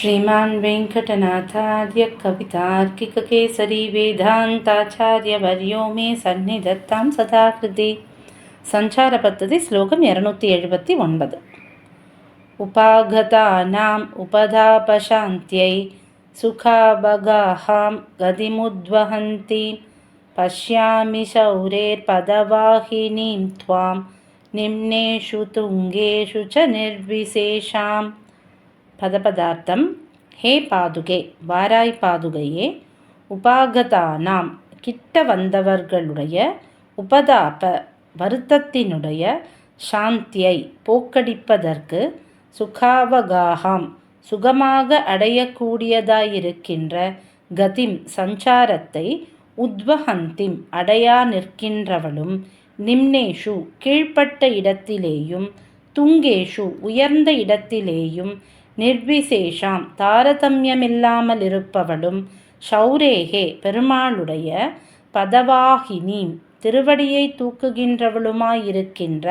श्रीमान् वेङ्कटनाथार्य कवितार्किककेसरी वेदान्ताचार्यवर्यो मे सन्निधत्तां सदा कृते सञ्चारपद्धति श्लोकम् इरनूति एलुपति ओन्पद् उपागतानाम् उपधापशान्त्यै सुखाभगाहां गतिमुद्वहन्तीं पश्यामि शौरेर्पदवाहिनीं त्वां निम्नेषु तुङ्गेषु च निर्विशेषाम् పదపదార్థం ஹே பாதுகே வாராய் பாதுகையே. உபாகதானாம் கிட்ட வந்தவர்களுடைய உபதாப வருத்தத்தினுடைய சாந்தியை போக்கடிப்பதற்கு சுகாவகாகாம் சுகமாக அடையக்கூடியதாயிருக்கின்ற கதிம் சஞ்சாரத்தை உத்வஹந்திம் அடையா நிற்கின்றவளும் நிம்னேஷு கீழ்ப்பட்ட இடத்திலேயும் துங்கேஷு உயர்ந்த இடத்திலேயும் நிர்விசேஷாம். தாரதமியமில்லாமல் இருப்பவளும் ஷௌரேகே பெருமாளுடைய பதவாகினி திருவடியை தூக்குகின்றவளுமாயிருக்கின்ற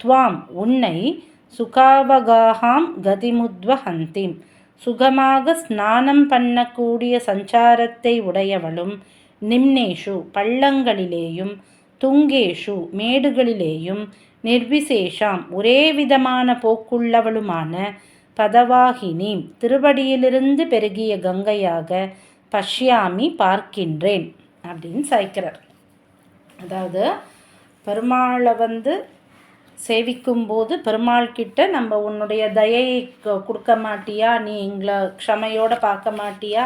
துவாம் உன்னை சுகாவகாகாம் கதிமுத்வஹந்திம். சுகமாக ஸ்நானம் பண்ணக்கூடிய சஞ்சாரத்தை உடையவளும் நிம்னேஷு பள்ளங்களிலேயும் துங்கேஷு மேடுகளிலேயும் நிர்விசேஷாம். ஒரே விதமான போக்குள்ளவளுமான பதவாகினி திருவடியிலிருந்து பெருகிய கங்கையாக பஷ்யாமி பார்க்கின்றேன் அப்படின்னு சாய்க்கிறார். அதாவது பெருமாளை வந்து சேவிக்கும்போது பெருமாள் கிட்ட நம்ம உன்னுடைய தயை கொடுக்க மாட்டியா? நீ எங்களை க்ஷமையோடு பார்க்க மாட்டியா?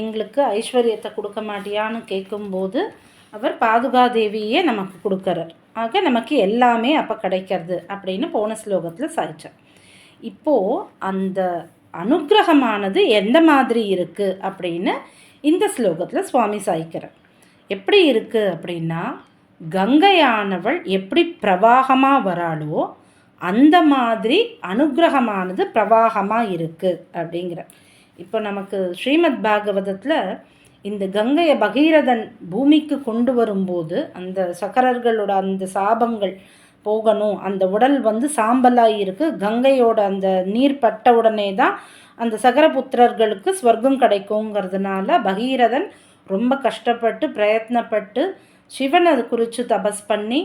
எங்களுக்கு ஐஸ்வர்யத்தை கொடுக்க மாட்டியான்னு கேட்கும்போது அவர் பாதுகாதேவியே நமக்கு கொடுக்குறார். ஆக நமக்கு எல்லாமே அப்போ கிடைக்கிறது அப்படின்னு போன ஸ்லோகத்தில் சாய்ச்சார். இப்போது அந்த அனுகிரகமானது எந்த மாதிரி இருக்குது அப்படின்னு இந்த ஸ்லோகத்தில் சுவாமி சாய்க்கிறார். எப்படி இருக்குது அப்படின்னா கங்கையானவள் எப்படி பிரவாகமாக வராளோ அந்த மாதிரி அனுகிரகமானது பிரவாகமாக இருக்குது அப்படிங்கிற இப்போ நமக்கு ஸ்ரீமத் பாகவதத்தில் இந்த கங்கையை பகீரதன் பூமிக்கு கொண்டு வரும்போது அந்த சக்கரர்களோட அந்த சாபங்கள் போகணும். அந்த உடல் வந்து சாம்பலாக இருக்குது கங்கையோட அந்த நீர் பட்ட உடனே தான் அந்த சகரபுத்திரர்களுக்கு ஸ்வர்க்கம் கிடைக்குங்கிறதுனால பகீரதன் ரொம்ப கஷ்டப்பட்டு பிரயத்னப்பட்டு சிவன் அது குறித்து தபஸ் பண்ணி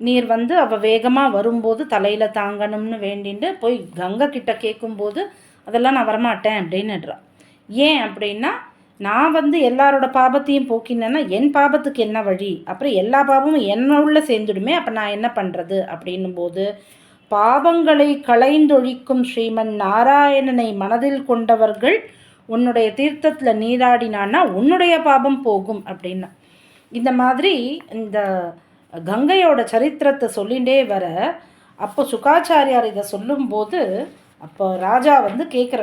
நீர் வந்து அவள் வேகமாக வரும்போது தலையில் தாங்கணும்னு வேண்டிட்டு போய் கங்கை கிட்ட கேட்கும்போது அதெல்லாம் நான் வரமாட்டேன் அப்படின்னுடுறான் ஏன் அப்படின்னா நான் வந்து எல்லாரோட பாபத்தையும் போக்கினேன்னா என் பாபத்துக்கு என்ன வழி? அப்புறம் எல்லா பாபமும் என்ன உள்ள சேர்ந்துடுமே அப்போ நான் என்ன பண்ணுறது அப்படின்னும் போது பாவங்களை களைந்தொழிக்கும் ஸ்ரீமன் நாராயணனை மனதில் கொண்டவர்கள் உன்னுடைய தீர்த்தத்தில் நீராடினான்னா உன்னுடைய பாபம் போகும் அப்படின்னா. இந்த மாதிரி இந்த கங்கையோட சரித்திரத்தை சொல்லிகிட்டே வர அப்போ சுகாச்சாரியார் இதை சொல்லும்போது அப்போ ராஜா வந்து கேட்குற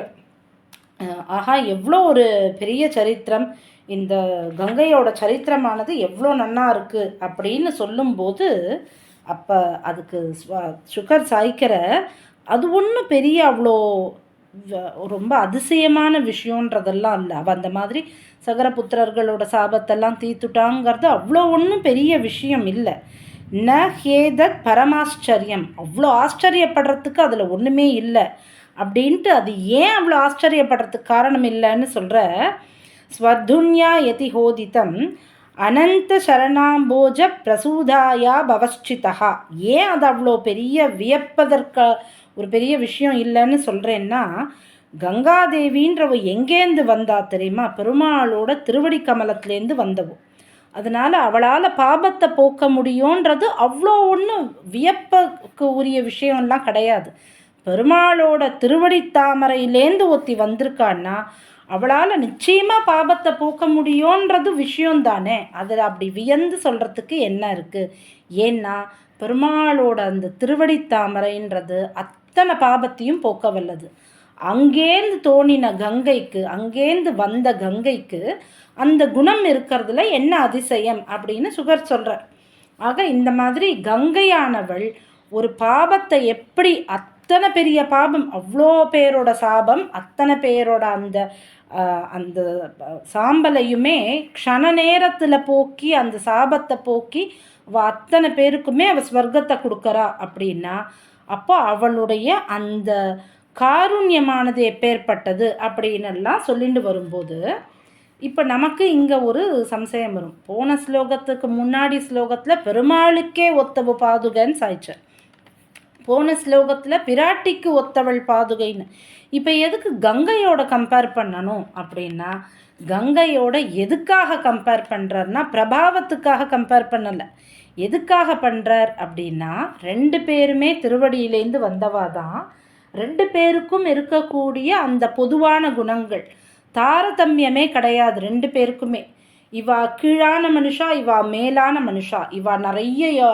ஆஹா எவ்வளோ ஒரு பெரிய சரித்திரம். இந்த கங்கையோட சரித்திரமானது எவ்வளோ நன்னா இருக்குது அப்படின்னு சொல்லும்போது அப்போ அதுக்கு சுகர் சாய்க்கிற அது ஒன்றும் பெரிய அவ்வளோ ரொம்ப அதிசயமான விஷயன்றதெல்லாம் இல்லை. அவள் அந்த மாதிரி சகரபுத்திரர்களோட சாபத்தெல்லாம் தீத்துட்டாங்கிறது அவ்வளோ ஒன்றும் பெரிய விஷயம் இல்லை. ந ஹேதத் பரமாச்சரியம் அவ்வளோ ஆச்சரியப்படுறதுக்கு அதில் ஒன்றுமே இல்லை. அப்படின்ட்டு அது ஏன் அவ்வளோ ஆச்சரியப்படுறதுக்கு காரணம் இல்லைன்னு சொல்கிற ஸ்வர்துன்யா எதி ஹோதித்தம் அனந்த சரணாம்போஜ பிரசூதாயா பவஷ்டிதா ஏன் அது அவ்வளோ பெரிய வியப்பதற்கு ஒரு பெரிய விஷயம் இல்லைன்னு சொல்கிறேன்னா கங்காதேவின்றவ எங்கேருந்து வந்தா தெரியுமா? பெருமாளோட திருவடி கமலத்துலேருந்து வந்தவோ. அதனால் அவளால் பாபத்தை போக்க முடியுன்றது அவ்வளோ ஒன்றும் வியப்புக்கு உரிய விஷயம்லாம் கிடையாது. பெருமாளோட திருவடி தாமரையிலேந்து ஒத்தி வந்திருக்கான்னா அவளால் நிச்சயமாக பாபத்தை போக்க முடியுன்றது விஷயந்தானே அதில் அப்படி வியந்து சொல்கிறதுக்கு என்ன இருக்குது ஏன்னா பெருமாளோட அந்த திருவடி தாமரைன்றது அத்தனை பாபத்தையும் போக்க வல்லது. அங்கேருந்து தோணின கங்கைக்கு அங்கேருந்து வந்த கங்கைக்கு அந்த குணம் இருக்கிறதுல என்ன அதிசயம் அப்படின்னு சுகர் சொல்கிறார் ஆக இந்த மாதிரி கங்கையானவள் ஒரு பாபத்தை எப்படி அத் அத்தனை பெரிய பாபம் அவ்வளோ பேரோட சாபம் அத்தனை பேரோட அந்த அந்த சாம்பலையுமே க்ஷண நேரத்தில் போக்கி அந்த சாபத்தை போக்கி அவள் அத்தனை பேருக்குமே அவள் ஸ்வர்க்கத்தை கொடுக்குறா அப்படின்னா அப்போ அவளுடைய அந்த காருண்யமானது எப்பேற்பட்டது அப்படின்னுலாம் சொல்லிட்டு வரும்போது இப்போ நமக்கு இங்கே ஒரு சம்சயம் வரும். போன ஸ்லோகத்துக்கு முன்னாடி ஸ்லோகத்தில் பெருமாளுக்கே ஒத்தவு பாதுகன்னு சாய்ச்சார். போன ஸ்லோகத்தில் பிராட்டிக்கு ஒத்தவள் பாதுகைன்னு. இப்போ எதுக்கு கங்கையோட கம்பேர் பண்ணணும் அப்படின்னா கங்கையோட எதுக்காக கம்பேர் பண்ணுறாருனா பிரபாவத்துக்காக கம்பேர் பண்ணலை. எதுக்காக பண்ணுறார் அப்படின்னா ரெண்டு பேருமே திருவடியிலேருந்து வந்தவா தான் ரெண்டு பேருக்கும் இருக்கக்கூடிய அந்த பொதுவான குணங்கள். தாரதமியமே கிடையாது ரெண்டு பேருக்குமே. இவா கீழான மனுஷா இவா மேலான மனுஷா இவா நிறைய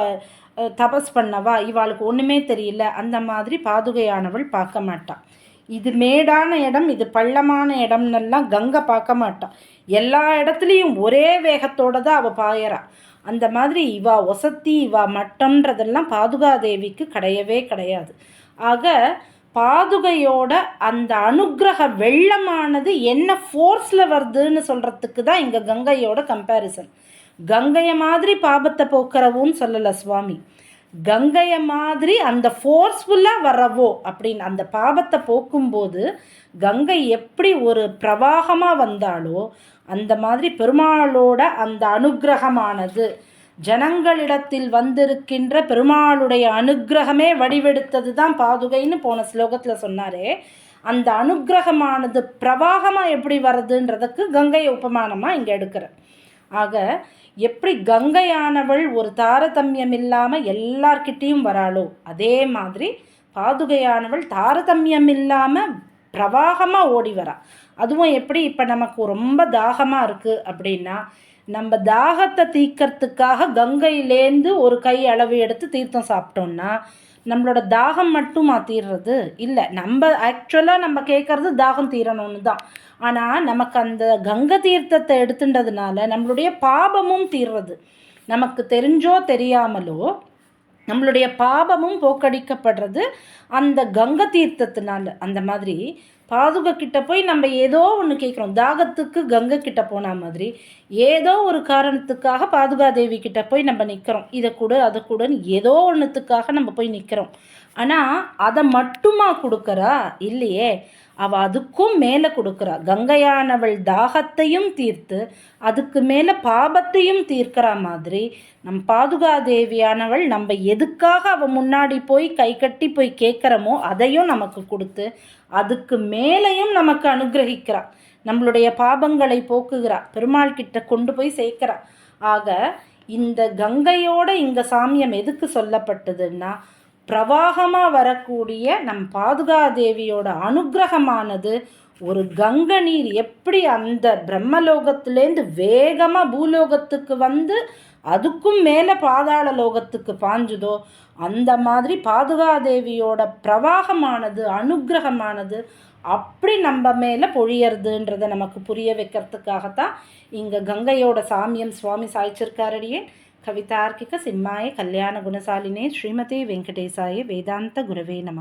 தபஸ் பண்ணவா? இவாளுக்கு ஒன்றுமே தெரியல. அந்த மாதிரி பாதுகையானவள் பார்க்க மாட்டாள் இது மேடான இடம் இது பள்ளமான இடம்னெல்லாம் கங்கை பார்க்க மாட்டான் எல்லா இடத்துலையும் ஒரே வேகத்தோடு தான் அவள் பாயறான் அந்த மாதிரி இவா ஒசத்தி இவா மட்டம்ன்றதெல்லாம் பாதுகாதேவிக்கு கிடையவே கிடையாது. ஆக பாதுகையோட அந்த அனுகிரக வெள்ளமானது என்ன ஃபோர்ஸில் வருதுன்னு சொல்கிறதுக்கு தான் இங்கே கங்கையோட கம்பேரிசன் கங்கையை மாதிரி பாபத்தை போக்குறவும் சொல்லலை சுவாமி. கங்கையை மாதிரி அந்த ஃபோர்ஸ்ஃபுல்லாக வரவோ அப்படின்னு அந்த பாபத்தை போக்கும்போது கங்கை எப்படி ஒரு பிரவாகமாக வந்தாலோ அந்த மாதிரி பெருமாளோட அந்த அனுகிரகமானது. ஜனங்களிடத்தில் வந்திருக்கின்ற பெருமாளுடைய அனுகிரகமே வடிவெடுத்தது தான் பாதுகைன்னு போன ஸ்லோகத்தில் சொன்னாரே. அந்த அனுகிரகமானது பிரவாகமாக எப்படி வருதுன்றதுக்கு கங்கை உபமானமாக இங்கே எடுக்கிறேன் ஆக எப்படி கங்கையானவள் ஒரு தாரதமியம் இல்லாமல் எல்லார்கிட்டேயும் வராளோ? அதே மாதிரி பாதுகையானவள் தாரதமியம் இல்லாமல் பிரவாகமாக ஓடி வரா. அதுவும் எப்படி இப்போ நமக்கு ரொம்ப தாகமாக இருக்குது அப்படின்னா நம்ம தாகத்தை தீக்கிறதுக்காக கங்கையிலேருந்து ஒரு கை அளவு எடுத்து தீர்த்தம் சாப்பிட்டோம்னா நம்மளோட தாகம் மட்டும் தீர்றது இல்லை. நம்ம ஆக்சுவலாக நம்ம கேட்குறது தாகம் தீரணும்னு தான். ஆனால் நமக்கு அந்த கங்கை தீர்த்தத்தை எடுத்துட்டதுனால நம்மளுடைய பாபமும் தீர்றது. நமக்கு தெரிஞ்சோ தெரியாமலோ நம்மளுடைய பாபமும் போக்கடிக்கப்படுறது அந்த கங்கை தீர்த்தத்தினால. அந்த மாதிரி பாதுக கிட்ட போய் நம்ம ஏதோ ஒன்று கேட்குறோம் தாகத்துக்கு கங்கை கிட்ட போன மாதிரி ஏதோ ஒரு காரணத்துக்காக பாதுகாதேவி கிட்ட போய் நம்ம நிற்கிறோம் இதை கூட அதை கூட ஏதோ ஒன்றுத்துக்காக நம்ம போய் நிற்கிறோம் ஆனால் அதை மட்டுமா கொடுக்குறா? இல்லையே. அவள் அதுக்கும் மேலே கொடுக்குறா. கங்கையானவள் தாகத்தையும் தீர்த்து அதுக்கு மேலே பாபத்தையும் தீர்க்கிற மாதிரி நம் பாதுகாதேவியானவள் நம்ம எதுக்காக அவள் முன்னாடி போய் கை கட்டி போய் கேட்குறோமோ அதையும் நமக்கு கொடுத்து அதுக்கு மேலேயும் நமக்கு அனுகிரகிக்கிறா. நம்மளுடைய பாபங்களை போக்குகிறா. பெருமாள் கிட்ட கொண்டு போய் சேர்க்கிறா. ஆக இந்த கங்கையோட இங்கே சாமியம் எதுக்கு சொல்லப்பட்டதுன்னா பிரவாகமாக வரக்கூடிய நம் பாதுகாதேவியோட அனுகிரகமானது ஒரு கங்க நீர். எப்படி அந்த பிரம்மலோகத்திலேருந்து வேகமாக பூலோகத்துக்கு வந்து அதுக்கும் மேலே பாதாள லோகத்துக்கு பாஞ்சுதோ அந்த மாதிரி பாதுகாதேவியோட பிரவாகமானது அனுகிரகமானது அப்படி நம்ம மேலே பொழியறதுன்றதை நமக்கு புரிய வைக்கிறதுக்காகத்தான் இங்கே கங்கையோட சாமியம் சுவாமி சாய்ச்சிருக்காரடியே. కవితార్కిక సిమ్మాయి కళ్యాణ గుణశాలినే శ్రీమతి వెంకటేశాయి వేదాంత గురవే నమ